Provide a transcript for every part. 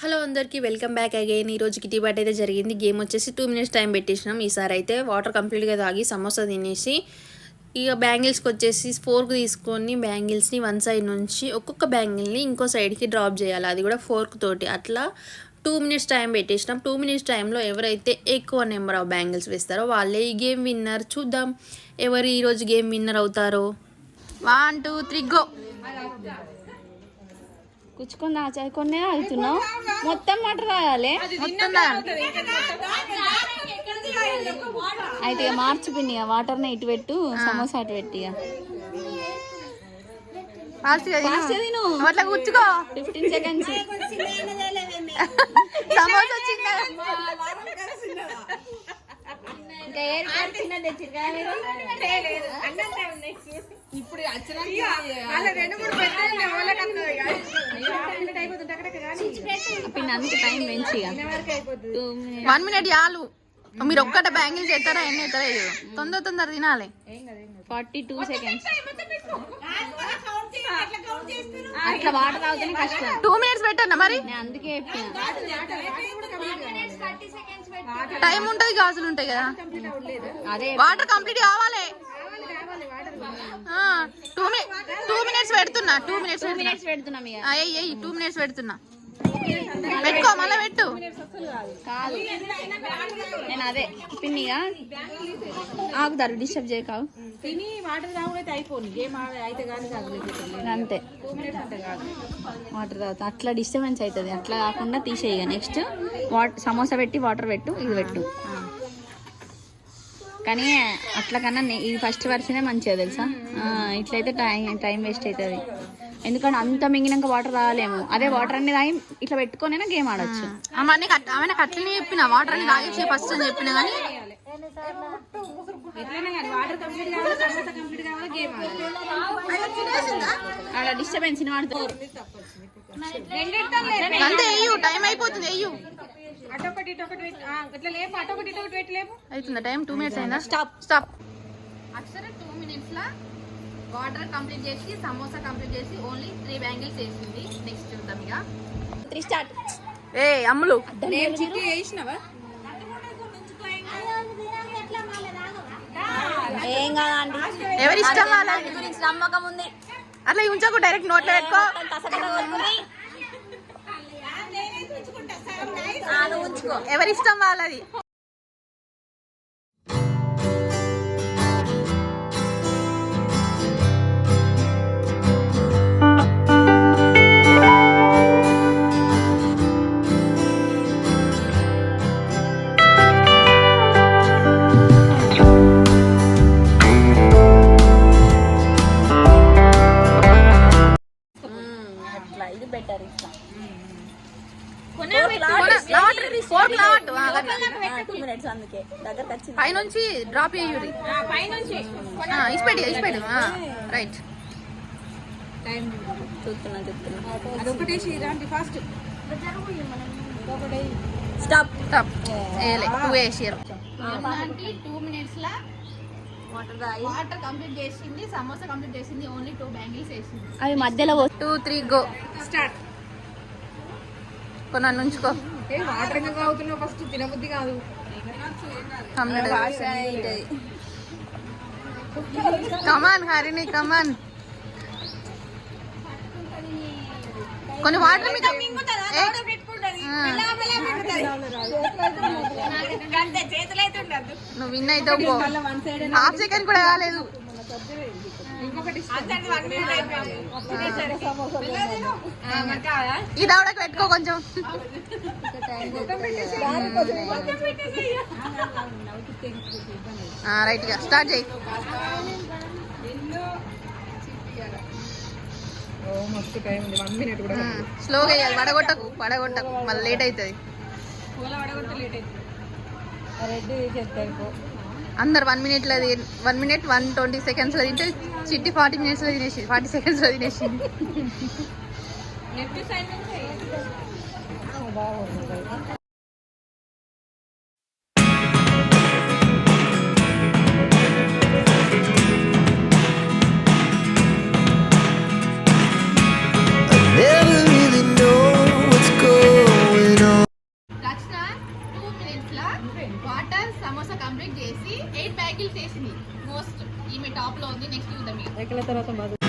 Hello అందరికీ welcome back again. ఈ రోజు కిటీ బాట్ అయితే జరిగింది. గేమ్ వచ్చేసి టూ మినిట్స్ టైం పెట్టేసినాం ఈసారి అయితే వాటర్ కంప్లీట్గా తాగి సమోసా తినేసి ఇక బ్యాంగిల్స్కి వచ్చేసి ఫోర్క్ తీసుకొని బ్యాంగిల్స్ని వన్ సైడ్ నుంచి ఒక్కొక్క బ్యాంగిల్ని ఇంకో సైడ్కి డ్రాప్ చేయాలి. అది కూడా ఫోర్క్ తోటి. అట్లా టూ మినిట్స్ టైం పెట్టేసినాం టూ మినిట్స్ టైంలో ఎవరైతే ఎక్కువ నెంబర్ ఆఫ్ బ్యాంగిల్స్ వేస్తారో వాళ్ళే ఈ గేమ్ విన్నర్ చూద్దాం. ఎవరు ఈరోజు గేమ్ విన్నర్ అవుతారో? One two three go! కుచ్చుకుందా చాయ్ కొన్నే అవుతున్నావు? మొత్తం మాట రాయాలి. అయితే ఇక మార్చి పిన్ని వాటర్ని ఇటు పెట్టు సమోసా అటు పెట్టి ఫిఫ్టీన్ సెకండ్స్ సమోసా వచ్చిందా ఇంకా ఏది చిన్న తెచ్చిరు కదా మీరు? పిన్ని అందుకే టైం పెంచి ఇక. టూ వన్ మినిట్ చాలు మీరు ఒక్కట బ్యాంగిల్ చేస్తారా ఎన్ని అవుతారా ఇది తొందర తొందర తినాలి. ఫార్టీ టూ సెకండ్స్ అట్లా వాటర్ తాగితేనే కష్టం. టూ మినిట్స్ పెట్టండి మరి? నేను అందుకే చెప్పిన. టైం ఉంటుంది గాజులు ఉంటాయి కదా. వాటర్ కంప్లీట్ కావాలి. టూ మినిట్ టూ మినిట్స్ పెడుతున్నా టూ మినిట్స్ పెడుతున్నాం. టూ మినిట్స్ పెడుతున్నా. పెట్టుకో మళ్ళీ పెట్టు. కాదు. నేను అదే పిన్నిగా ఆగుతారు డిస్టర్బ్ చేయకావు తిని వాటర్ అయిపోను. గేమ్ అయితే కానీ అంతే. వాటర్ తాగుతా. అట్లా డిస్టర్బెన్స్ అవుతుంది అట్లా కాకుండా తీసేయ నెక్స్ట్ వాట్ సమోసా పెట్టి వాటర్ పెట్టు ఇది పెట్టు. కానీ అట్లా కన్నా ఇది ఫస్ట్ వర్షనే మంచిగా తెలుసా? ఇట్లయితే టైం టైం వేస్ట్ అవుతుంది. ఎందుకంటే అంత మింగినాక వాటర్ తాగలేము అదే వాటర్ అన్ని తాగి ఇట్లా పెట్టుకొనైనా గేమ్ ఆడొచ్చు. ఆమె అట్లనే చెప్పిన వాటర్ అని తాగేసి ఫస్ట్ అని చెప్పిన కానీ అలా డిస్టర్బెన్స్ అంతే వెయ్యు టైం అయిపోతుంది అవుతుందా టైం? టూ మినిట్స్ అయిందా? Stop stop Akshara two minutes లా? వాటర్ కంప్లీట్ చేసి సమోసా కంప్లీట్ చేసి ఓన్లీ త్రీ బ్యాంగిల్స్ వేసింది. నెక్స్ట్ చూద్దాం ఇక. Three start. ఏ అమ్ములు. ఏం కాదండి. ఎవరి ఇష్టం గురించి నమ్మకం ఉంది. అట్లా ఉంచకు డైరెక్ట్ నోట్లో పెట్టుకో. ఉంచుకో. ఎవరి ఇష్టం వాళ్ళది? టూ మినిట్స్ అందుకే. దగ్గరకు వచ్చింది. పైనుంచి డ్రాప్ చేయూరి పైనుంచి. ఇసిపెట్టి ఇసిపెట్టి రైట్. చూస్తున్నా చూస్తున్నా. అది ఒకటేసి ఇలాంటి ఫాస్ట్. స్టాప్. స్టాప్. వేయలే టూ వేసారు టూ మినిట్స్ లా వాటర్ వాటర్ కంప్లీట్ చేసింది సమోసా కంప్లీట్ చేసింది ఓన్లీ టూ బ్యాంగిల్స్ వేసింది. అవి మధ్యలో టూ త్రీ గో. స్టార్ట్. కొన నుంచుకో ఏ వాటర్ ఫస్ట్ తినబుద్ధి కాదు? Come on Harini come on. కొన్ని వాటర్ మీకు. నువ్వు విన్ అయితే హాఫ్ సెకండ్ కూడా కాలేదు. ఈ దవడకి పెట్టుకో కొంచెం. రైట్గా స్టార్ట్ చేయి. స్లోగా వేయాలి. వడగొట్టకు వడగొట్టకు. మళ్ళీ లేట్ అవుతుంది. పూల పడగొడితే లేట్ అవుతుంది. రెడ్డి చేస్తారు అందరు వన్ మినిట్లో వన్ మినిట్ వన్ ట్వంటీ సెకండ్స్లో తింటే చిట్టి ఫార్టీ మినిట్స్లో తినేసి ఫార్టీ సెకండ్స్లో తినేసి లెఫ్ట్ టాప్లో ఉంది. నెక్స్ట్ చూద్దాం మిగతా తర్వాత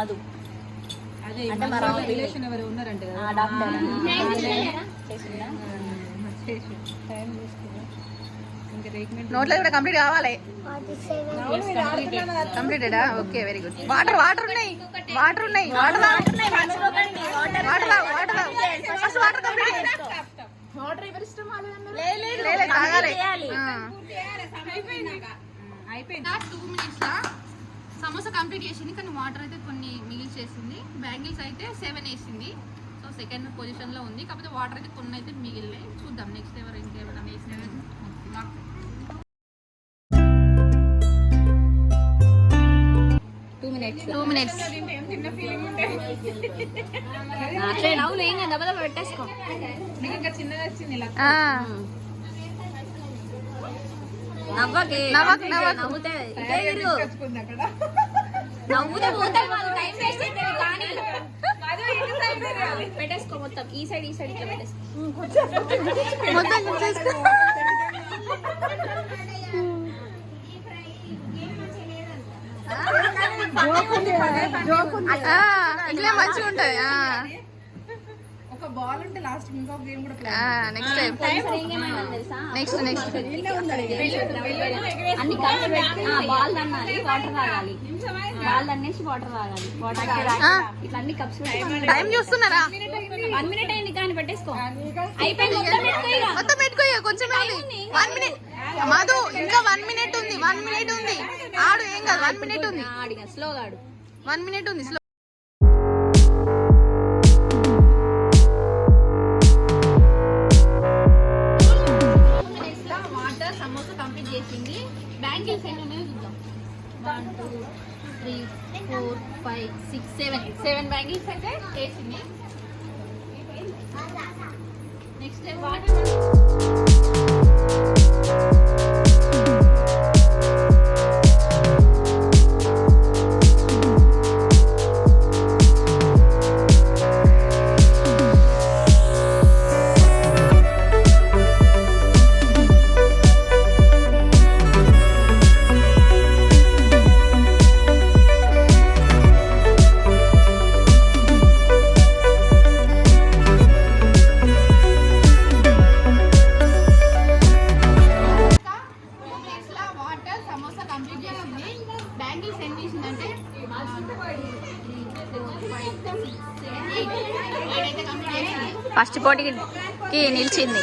అంటే మా రావు పిల్లి. రిలేషన్ ఎవరు ఉన్నారంట కదా. ఆ, డాక్టర్ చేసి టైం తీసుకున్నా ఇంకా ట్రీట్మెంట్ నోట్లో కూడా కంప్లీట్ కావాలి. కంప్లీటెడా? Okay very good water water ఉన్నాయి. వాటర్ ఉన్నాయి. Water water water first water complete లేదు తాగాలి. అయిపోయింది. టూ మినిట్స్ సమోసా కంప్లీట్ చేసింది కానీ వాటర్ అయితే కొన్ని మిగిలి చేసింది. బ్యాంగిల్స్ అయితే సెవెన్ వేసింది. సో సెకండ్ పొజిషన్లో ఉంది. కాకపోతే వాటర్ అయితే కొన్ని అయితే మిగిలినాయి. చూద్దాం నెక్స్ట్ ఎవరు ఇంకేమైనా వేసిన. టూ మినిట్స్ టూ మినిట్స్ అట్లే నవ్వులు ఏం కదా పెట్టేసుకో. చిన్నది వచ్చింది ఇలా. నవ్వకి. నవ్వుతే పోతాయి వాళ్ళు టైం వేస్ట్ అవుతుంది కానీ పెట్టేసుకో మొత్తం. ఈ సైడ్ ఈ సైడ్ ఇట్లా పెట్టేసుకో. మొత్తం ఇట్లే మంచిగా ఉంటది బాల్ ఉంటే లాస్ట్ ఇంకొక గేమ్ కూడా ప్లాన్ నెక్స్ట్ టైం తెలుసా? నెక్స్ట్ నెక్స్ట్ అన్ని కలిసి పెట్టి బాల్ తన్నాలి వాటర్ తాగాలి బాల్ తన్నేసి వాటర్ తాగాలి వాటర్ తాగాలి ఇట్లా అన్ని కప్స్ టైం చూస్తున్నారా? వన్ మినిట్ అయింది. కానీ పెట్టేసుకో. అయిపోయింది మొత్తం పెట్టుకో కొంచెం వన్ మినిట్ మధు ఇంకా వన్ మినిట్ ఉంది వన్ మినిట్ ఉంది. ఆడు ఏం కాదు వన్ మినిట్ ఉంది. స్లోగా ఆడు. వన్ మినిట్ ఉంది స్లో పోటీకి నిలిచింది.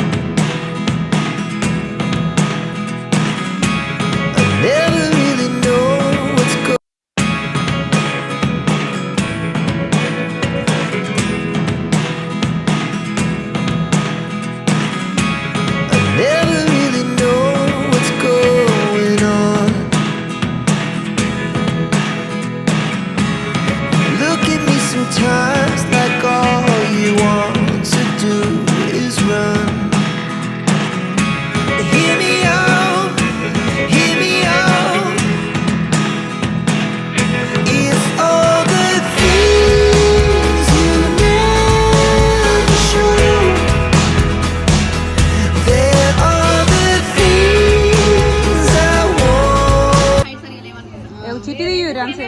చిట్టి తీయరు అంతే.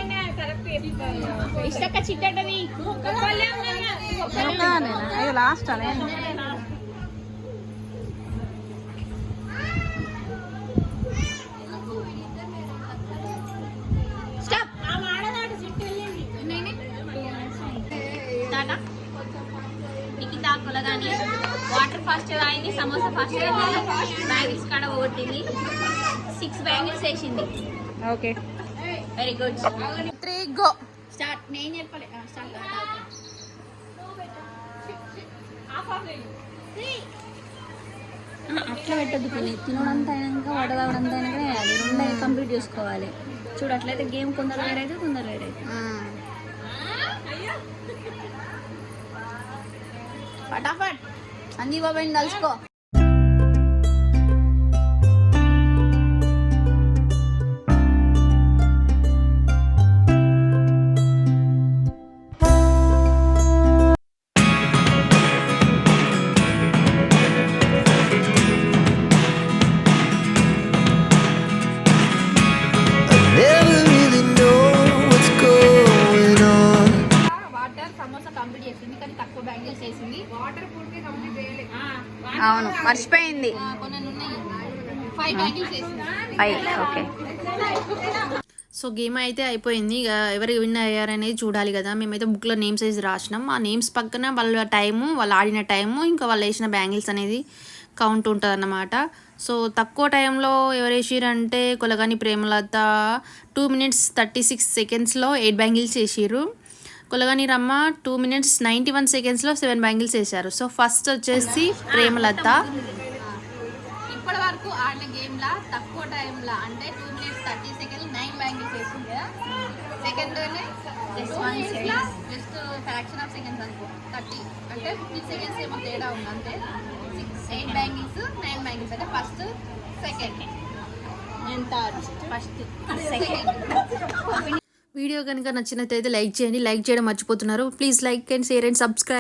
ఇష్టక్క చిట్టని అయ్యో లాస్ట్ అనే. కొలగాని. వాటర్ ఫాస్ట్ అయింది సమోసా ఫాస్ట్ అయింది బ్యాంగిల్స్ కాడ కొట్టింది సిక్స్ బ్యాంగిల్స్ వేసింది. Okay. Very good three go start నేను చెప్పలే. స్టార్ట్ అట్లా పెట్టద్దు తినడంతా అయినాక వడదావడంతా అయినాక వేయాలి. రెండు కంప్లీట్ చేసుకోవాలి. చూడు అట్లయితే గేమ్ కొందరు వేరే అయితే కొందరు వేరే అయితే. ఫటాఫట్ అన్ని బాబాయ్ కలుసుకో అవును మర్చిపోయింది. ఓకే సో గేమ్ అయితే అయిపోయింది. ఇక ఎవరు విన్ అయ్యారనేది చూడాలి కదా. మేమైతే బుక్లో నేమ్స్ వేసి రాసినాం. ఆ నేమ్స్ పక్కన వాళ్ళ టైము వాళ్ళు ఆడిన టైము ఇంకా వాళ్ళు వేసిన బ్యాంగిల్స్ అనేది కౌంట్ ఉంటుంది అన్నమాట సో తక్కువ టైంలో ఎవరు వేసిరంటే Kolagani Premalatha two minutes thirty six సెకండ్స్లో eight bangles వేసిర్రు. Kolagani Ramma two minutes ninety one సెకండ్స్లో సెవెన్ బ్యాంగిల్స్ వేశారు. సో ఫస్ట్ వచ్చేసి ప్రేమలత. ఇప్పటి వరకు ఆడిన గేమ్ లా తక్కువ టైం లా అంటే two minutes thirty second nine bangles వేసింది second just fraction of seconds అనుకో థర్టీ అంటే ఫిఫ్టీన్ సెకండ్స్ ఏమో తేడా ఉంది అంతే. Six eight bangles nine bangles అంటే ఫస్ట్ సెకండ్. ఎంత? First second. వీడియో కనుక నచ్చినట్లయితే లైక్ చేయండి. లైక్ చేయడం మర్చిపోతున్నారు. Please like and share and subscribe